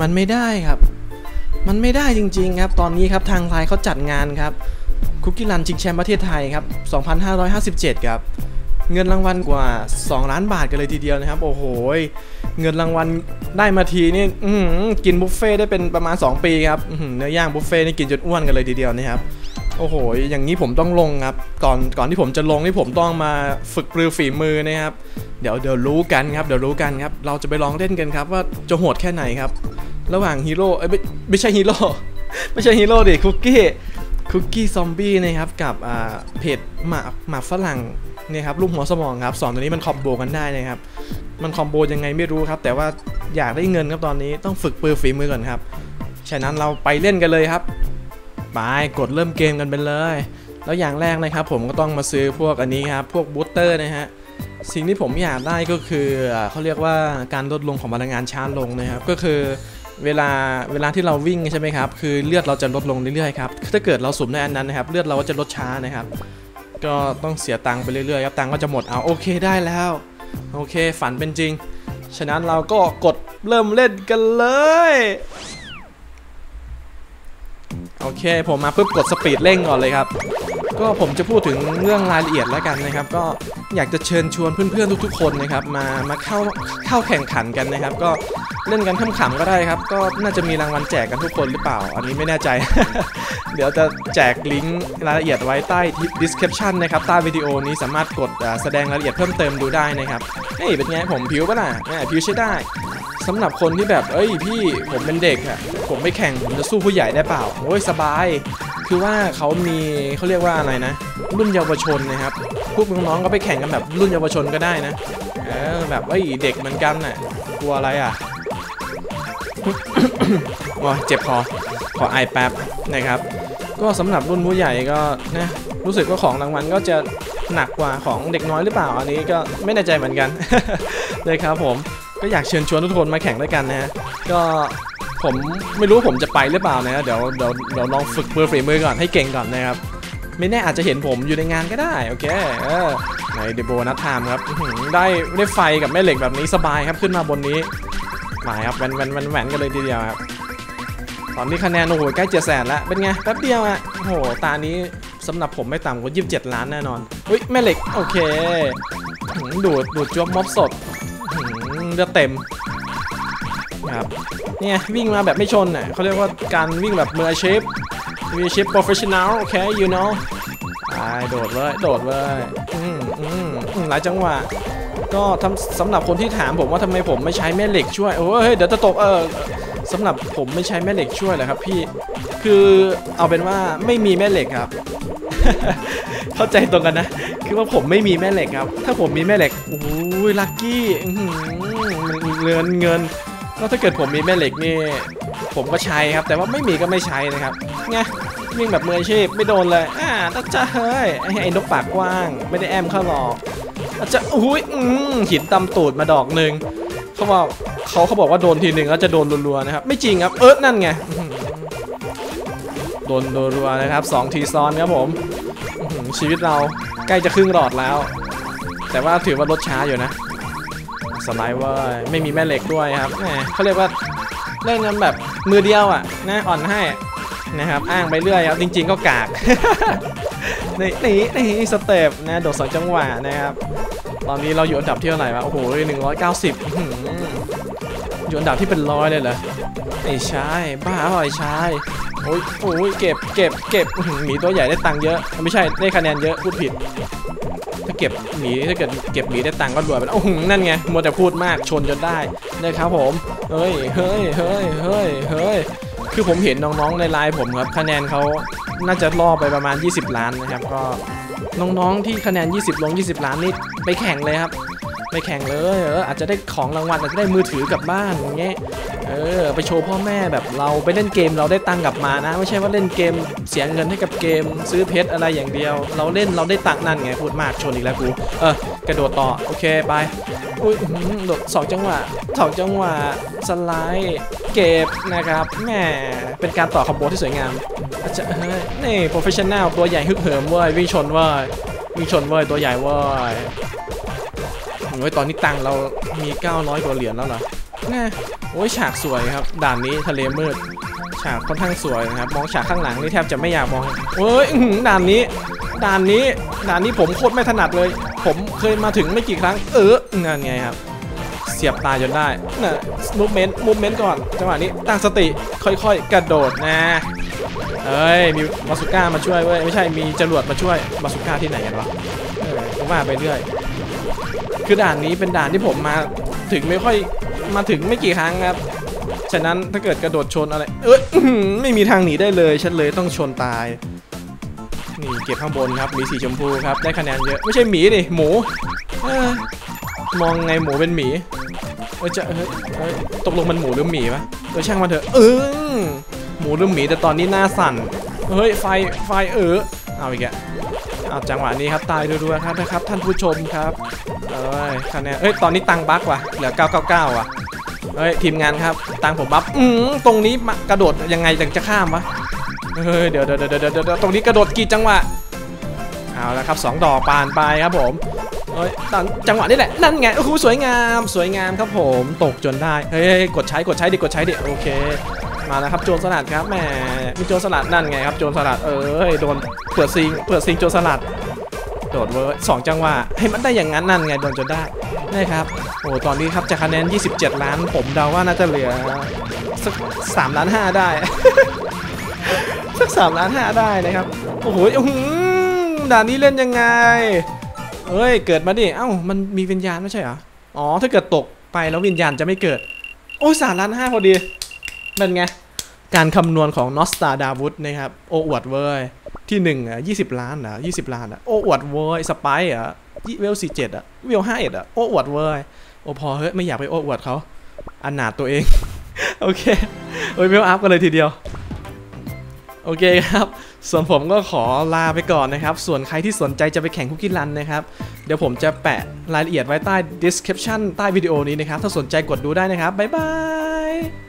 มันไม่ได้ครับ มันไม่ได้จริง ๆ ครับ ตอนนี้ครับทางไลน์เขาจัดงานครับ คุกกี้รันชิงแชมป์ประเทศไทยครับ 2557 ครับ เงินรางวัลกว่า 2 ล้านบาทกันเลยทีเดียวนะครับ โอ้โห เงินรางวัลได้มาทีนี่อื้อหือกินบุฟเฟ่ต์ได้เป็นประมาณ 2 ปีครับเนื้อย่างบุฟเฟ่ต์นี่กินจนอ้วนกันเลยทีเดียวนะครับโอ้โห อย่างนี้ผมต้องลงครับ ก่อน ก่อนที่ผมจะลงนี่ผมต้องมาฝึกปรือฝีมือนะครับ เดี๋ยว เดี๋ยวรู้กันครับ เดี๋ยวรู้กันครับ เราจะไปลองเล่นกันครับ ว่าจะโหดแค่ไหนครับ ระหว่างฮีโร่เอ้ยไม่ไม่ใช่ฮีโร่ไม่ใช่ฮีโร่ดิคุกกี้คุกกี้ซอมบี้นะครับกับอ่าเพจหมาหมาฝรั่งเนี่ยครับลูกหัวสมองครับสองตัวนี้มันคอมโบกันได้นะครับ มันคอมโบยังไงไม่รู้ครับ แต่ว่าอยากได้เงินครับตอนนี้ต้องฝึกปือฝีมือก่อนครับ ฉะนั้นเราไปเล่นกันเลยครับไปกดเริ่มเกมกันไปเลย แล้วอย่างแรกนะครับ ผมก็ต้องมาซื้อพวกอันนี้ครับพวกบูสเตอร์นะฮะสิ่งที่ผมอยากได้ก็คือเขาเรียกว่าการลดลงของพลังงานช้าลงนะครับก็คือ เวลาเวลาที่เราวิ่งใช่ไหมครับ คือเลือดเราจะลดลงเรื่อยๆครับ ถ้าเกิดเราสุ่มได้อันนั้นนะครับ เลือดเราก็จะลดช้านะครับ ก็ต้องเสียตังค์ไปเรื่อยๆครับ ตังค์ก็จะหมด เอาโอเคได้แล้ว โอเค ฝันเป็นจริง ฉะนั้นเราก็กดเริ่มเล่นกันเลย โอเค ผมมาปุ๊บกดสปีดเร่งก่อนเลยครับ ก็ผมจะพูดถึงเรื่องรายละเอียดแล้วกันนะครับ ก็อยากจะเชิญชวนเพื่อนๆทุก ๆ คนนะครับ มามาเข้าเข้าแข่งขันกันนะครับ ก็เล่นกันขำๆก็ได้ครับ ก็น่าจะมีรางวัลแจกกันทุกคนหรือเปล่า อันนี้ไม่แน่ใจ เดี๋ยวจะแจกลิงก์รายละเอียดไว้ใต้ description นะครับใต้วิดีโอนี้สามารถกดแสดงรายละเอียดเพิ่มเติมดูได้นะครับเฮ้ยเป็นไงผมผิวปะล่ะเนี่ยผิวใช้ได้สำหรับคนที่แบบ เอ้ยพี่ผมเป็นเด็กอะผมไม่แข่งผมจะสู้ผู้ใหญ่ได้เปล่าโอ้ยสบาย คือว่าเขามีเขาเรียกว่าอะไรนะ รุ่นเยาวชนนะครับพวกน้องๆก็ไปแข่งกันแบบรุ่นเยาวชนก็ได้นะเออแบบเอ้เด็กเหมือนกันน่ะกลัวอะไรอะโอ้ยเจ็บคอขอไอแป๊บนะครับ ก็สำหรับรุ่นผู้ใหญ่ก็นะรู้สึกว่าของรางวัลก็จะหนักกว่าของเด็กน้อยหรือเปล่าอันนี้ก็ไม่แน่ใจเหมือนกันเลยครับผมก็อยากเชิญชวนทุกคนมาแข่งด้วยกันนะฮะก็ ผมไม่รู้ผมจะไปหรือเปล่านะเดี๋ยวเดี๋ยวเดี๋ยวลองฝึกมือฝีมือก่อนให้เก่งก่อนนะครับ ไม่แน่อาจจะเห็นผมอยู่ในงานก็ได้โอเคเออในเดโบนัทไทม์ครับได้ได้ไฟกับแม่เหล็กแบบนี้สบายครับขึ้นมาบนนี้มาครับแหวนแหวนแหวนแหวนกันเลยทีเดียวครับตอนนี้คะแนนโอ้โหใกล้เจ็ดแสนแล้วเป็นไงแป๊บเดียวอะโอ้โหตานี้สำหรับผมไม่ต่ำกว่า27ล้านแน่นอนเฮ้ยแม่เหล็กโอเคดูดดูดจวบม็อบสดเลือดเต็ม ครับเนี่ยวิ่งมาแบบไม่ชนน่ะเขาเรียกว่าการวิ่งแบบมืออาชีพมืออาชีพ professional โอเค you know ไปโดดเลยโดดเลยอืมอืมหลายจังหวะก็ทำสำหรับคนที่ถามผมว่าทำไมผมไม่ใช้แม่เหล็กช่วยโอ้ยเฮ้ยเดี๋ยวจะตกเออสำหรับผมไม่ใช้แม่เหล็กช่วยเหรอครับพี่คือเอาเป็นว่าไม่มีแม่เหล็กครับ เข้าใจตรงกันนะ คือว่าผมไม่มีแม่เหล็กครับ ถ้าผมมีแม่เหล็กโอ้ยลัคกี้เงินเงิน ก็ถ้าเกิดผมมีแม่เหล็กนี่ ผมก็ใช้ครับ แต่ว่าไม่มีก็ไม่ใช้นะครับไงวิ่งแบบมืออาชีพไม่โดนเลยอ่าตัจ้าเฮ้ยไอ้ไอ้นกปากกว้าง ไม่ได้แอมเข้าหรอกอาจจะอุ้ยอืมหินตำตูดมาดอกหนึ่งเขาบอกเขาเขาบอกว่าโดนทีหนึ่งแล้วจะโดนรัวๆนะครับ ไม่จริงครับ เออนั่นไงโดนรัวๆนะครับสองทีซ้อนครับผมชีวิตเราใกล้จะครึ่งหลอดแล้ว แต่ว่าถือว่าลดช้าอยู่นะ สไลด์ว่าไม่มีแม่เหล็กด้วยครับแหมเขาเรียกว่าเล่นกันแบบมือเดียวอะนะอ่อนให้นะครับอ้างไปเรื่อยครับจริง ๆก็กากนี่นี่นี่สเต็ปนะโดดสองจังหวะนะครับ ตอนนี้เราอยู่อันดับที่เท่าไหร่วะโอ้โหหนึ่งร้อยเก้าสิบอยู่อันดับที่เป็นร้อยเลยเหรอไอ้ชายบ้าเปล่าไอ้ชาย อ้ยโอ้ยเก็บเก็บเก็บหมีตัวใหญ่ได้ตังค์เยอะไม่ใช่ได้คะแนนเยอะพูดผิด ถ้าเก็บหมีถ้าเกิดเก็บหมีได้ตังค์ก็รวยไปแล้วโอ้โหนั่นไงมัวแต่พูดมากชนจนได้นะครับผมเฮ้ยเฮ้ยเฮ้ยเฮ้ยเฮ้ยคือผมเห็นน้องๆในไลน์ผมครับคะแนนเขาน่าจะล่อไปประมาณ 20 ล้านนะครับก็น้องๆที่คะแนน 20 ลง 20 ล้านนี่ไปแข่งเลยครับไปแข่งเลยเอออาจจะได้ของรางวัลอาจจะได้มือถือกลับบ้านอย่างเงี้ย เออไปโชว์พ่อแม่แบบเราไปเล่นเกมเราได้ตังค์กลับมานะ ไม่ใช่ว่าเล่นเกมเสียเงินให้กับเกม ซื้อเพชรอะไรอย่างเดียว เราเล่นเราได้ตังค์นั่นไงพูดมากชนอีกแล้วกูเออกระโดดต่อโอเคไปอุ้ยหือโดดสองจังหวะสองจังหวะสไลด์เก็บนะครับแหมเป็นการต่อคอมโบที่สวยงามอาจะนี่โปรเฟชชั่นแนลตัวใหญ่ฮึกเหิมเว้ยวิ่งชนเว้ยวิ่งชนเว้ยตัวใหญ่เว้ยโอ้ยตอนนี้ตังค์เรามี 900กว่าเหรียญแล้วเหรอแน่ โอ้ยฉากสวยครับด่านนี้ทะเลมืด ฉากค่อนข้างสวยนะครับมองฉากข้างหลังนี่แทบจะไม่อยากมองเอ้ยด่านนี้ ด่านนี้ด่านนี้ผมโคตรไม่ถนัดเลย ผมเคยมาถึงไม่กี่ครั้ง เออนั่นไงครับ เสียบตายจนได้น่ะมูฟเมนต์มูฟเมนต์ก่อนจังหวะนี้ตั้งสติค่อยๆ กระโดดนะเอ้ยมีบาสุก้ามาช่วยเว้ยไม่ใช่มีจรวดมาช่วยบาสุก้าที่ไหนกันวะเออว่าไปเรื่อย คือด่านนี้เป็นด่านที่ผมมาถึงไม่ค่อย มาถึงไม่กี่ครั้งครับ ฉะนั้นถ้าเกิดกระโดดชนอะไร เอ้ยอื้อหือไม่มีทางหนีได้เลย ฉันเลยต้องชนตาย นี่เก็บข้างบนครับ มีสีชมพูครับ ได้คะแนนเยอะ ไม่ใช่หมีดิหมูมองไงหมูเป็นหมีเออจะเออเออตกลงมันหมูหรือหมีปะเออช่างมันเถอะ เออหมูหรือหมีแต่ตอนนี้หน้าสั่น เฮ้ยไฟไฟเออเอาอีกอะเอาจังหวะนี้ครับตายรัวๆครับนะครับ ท่านผู้ชมครับเอ้ยคะแนนเอ้ยตอนนี้ตังค์บั๊กว่ะเหลือ 999 ว่ะ เฮ้ยทีมงานครับตังผมบัฟอืมตรงนี้กระโดดยังไงถึงจะข้ามวะเฮ้ยเดี๋ยวเดี๋ยวเดี๋ยวเดี๋ยวตรงนี้กระโดดกี่จังหวะเอาละครับสองดอกปานไปครับผมเฮ้ยตอนจังหวะนี้แหละนั่นไงโอ้โหสวยงามสวยงามครับผมตกจนได้เฮ้ยกดใช้กดใช้ดิกดใช้ดิโอเค มาแล้วครับโจรสลัดครับแหมมีโจรสลัดนั่นไงครับโจรสลัดเอ้ยโดนเปิดซิงเปิดซิงโจรสลัดโดดเวอร์สองจังหวะให้มันได้อย่างนั้นนั่นไงโดนจนได้ นี่ครับโอ้ตอนนี้ครับจากคะแนน 27 ล้าน ผมเดาว่าน่าจะเหลือสัก3ล้าน5ได้ สัก3ล้าน5ได้นะครับ โอ้โหอื้อหือด่านนี้เล่นยังไงเอ้ย เกิดมาดิ เอ้า มันมีวิญญาณไม่ใช่เหรอ อ๋อ ถ้าเกิดตกไปแล้ววิญญาณจะไม่เกิด โอ้ยสามล้านห้าพอดีเป็นไง การคำนวณของนอสตาดาวุธนะครับ โอ้อวดเว้ย ที่หนึ่งอะยี่สิบล้านอะยี่สิบล้านอะ โอ้อวดเว้ย สไปอะ เวลสี่เจ็ดอะเวลห้าเอ็ดอะโอ้อวดเว้ยโอ้พอเฮ้ยไม่อยากไปโอ้อวดเขาอันหนาตัวเอง โอเคโอ้ยเวลอัพกันเลยทีเดียว โอเคครับ ส่วนผมก็ขอลาไปก่อนนะครับ ส่วนใครที่สนใจจะไปแข่งคุกกี้รันนะครับ เดี๋ยวผมจะแปะรายละเอียดไว้ใต้ description ใต้วิดีโอนี้นะครับ ถ้าสนใจกดดูได้นะครับ บ๊ายบาย